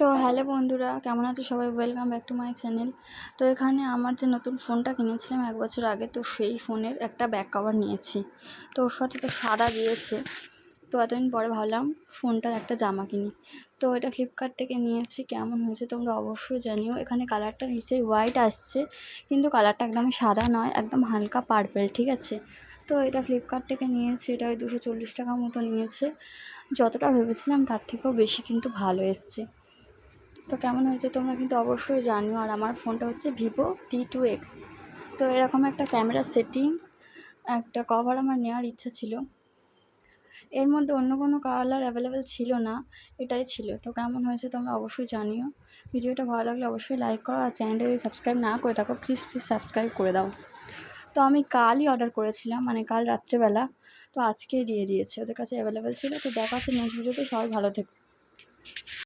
তো হ্যালো বন্ধুরা, কেমন আছো সবাই? Welcome back to my channel তো এখানে আমার যে নতুন ফোনটা কিনেছিলাম এক বছর আগে, তো সেই ফোনের একটা ব্যাক কভার নিয়েছি। তো ওর সাথে তো সাদা দিয়েছে তো এতদিন পরে ভাবলাম ফোনটার একটা জামা কিনি। তো এটা ফ্লিপকার্ট থেকে নিয়েছি। কেমন হয়েছে তোমরা অবশ্যই জানিও। এখানে কালারটা নিশ্চয়ই হোয়াইট আসছে, কিন্তু কালারটা একদমই সাদা নয়, একদম হালকা পার্পেল ঠিক আছে? তো এটা ফ্লিপকার্ট থেকে নিয়েছি। এটা ওই দুশো চল্লিশ টাকা মতো নিয়েছে। যতটা ভেবেছিলাম তার থেকেও বেশি কিন্তু ভালো এসছে। তো কেমন হয়েছে তোমরা কিন্তু অবশ্যই জানিও। আর আমার ফোনটা হচ্ছে ভিভো টি টু এক্স। তো এরকম একটা ক্যামেরা সেটিং, একটা কভার আমার নেওয়ার ইচ্ছা ছিল। এর মধ্যে অন্য কোনো কালার অ্যাভেলেবেল ছিল না, এটাই ছিল। তো কেমন হয়েছে তোমরা অবশ্যই জানিও। ভিডিওটা ভালো লাগলে অবশ্যই লাইক করো আর চ্যানেলটা যদি সাবস্ক্রাইব না করে থাকো, প্লিজ প্লিজ সাবস্ক্রাইব করে দাও। তো আমি কালই অর্ডার করেছিলাম মানে কাল রাত্রেবেলা। তো আজকেই দিয়ে দিয়েছে, ওদের কাছে অ্যাভেলেবেল ছিল। তো দেখা হচ্ছে নেক্সট ভিডিওতে, সবাই ভালো থেকো।